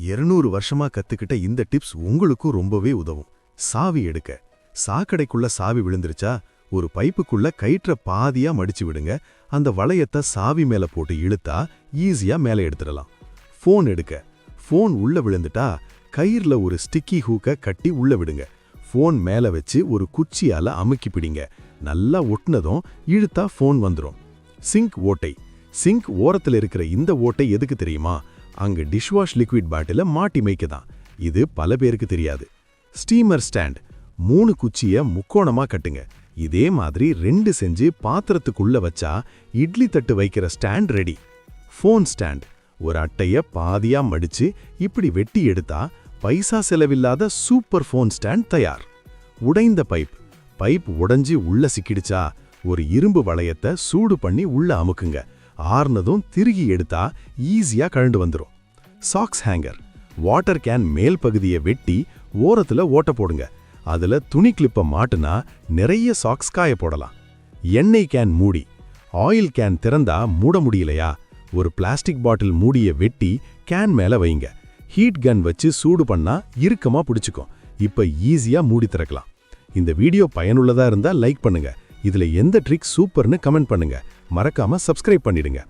இருநூறு வருஷமா கத்துக்கிட்ட இந்த டிப்ஸ் உங்களுக்கும் ரொம்பவே உதவும். சாவி எடுக்க. சாக்கடைக்குள்ள சாவி விழுந்துருச்சா ஒரு பைப்புக்குள்ள கயிற்ற பாதியா மடிச்சு விடுங்க. அந்த வளையத்தை சாவி மேல போட்டு இழுத்தா ஈஸியா மேலே எடுத்துடலாம். ஃபோன் எடுக்க. ஃபோன் உள்ள விழுந்துட்டா கயிறுல ஒரு ஸ்டிக்கி ஹூக்க கட்டி உள்ள விடுங்க. ஃபோன் மேல வச்சு ஒரு குச்சியால அமுக்கி பிடிங்க. நல்லா ஒட்டுனதும் இழுத்தா ஃபோன் வந்துரும். சிங்க் ஓட்டை. சிங்க் ஓரத்துல இருக்கிற இந்த ஓட்டை எதுக்கு தெரியுமா? அங்க டிஷ்வாஷ் லிக்விட் பாட்டில மாட்டி மேய்க்க தான் இது பல பேருக்கு தெரியாது. ஸ்டீமர் ஸ்டாண்ட் மூணு குச்சிய முக்கோணமா கட்டுங்க. இதே மாதிரி ரெண்டு செஞ்சு பாத்திரத்துக்குள்ள வச்சா இட்லி தட்டு வைக்கிற ஸ்டாண்ட் ரெடி ஃபோன் ஸ்டாண்ட் ஒரு அட்டைய பாதியா மடிச்சு இப்படி வெட்டி எடுத்தா பைசா செலவில்லாத சூப்பர் ஃபோன் ஸ்டாண்ட் தயார். உடைந்த பைப் பைப் உடைஞ்சு உள்ள சிக்கிடுச்சா ஒரு இரும்பு வளையத்தை சூடு பண்ணி உள்ள அமுக்குங்க. ஆறுனதும் திருகி எடுத்தா ஈஸியா கழண்டு வந்துரும். சாக்ஸ் ஹேங்கர் வாட்டர் கேன் மேல் பகுதியை வெட்டி ஓரத்துல ஓட்ட போடுங்க. அதுல துணி கிளிப்ப மாட்டுனா நிறைய சாக்ஸ் காய போடலாம். எண்ணெய் கேன் மூடி ஆயில் கேன் திறந்தா மூட முடியலையா? ஒரு பிளாஸ்டிக் பாட்டில் மூடிய வெட்டி கேன் மேல வைங்க. ஹீட் கன் வச்சு சூடு பண்ணா இறுக்கமா பிடிச்சிக்கும். இப்ப ஈஸியா மூடி திறக்கலாம். இந்த வீடியோ பயனுள்ளதா இருந்தா லைக் பண்ணுங்க. இதுல எந்த ட்ரிக் சூப்பர்னு கமெண்ட் பண்ணுங்க. மறக்காம சப்ஸ்கிரைப் பண்ணிடுங்க.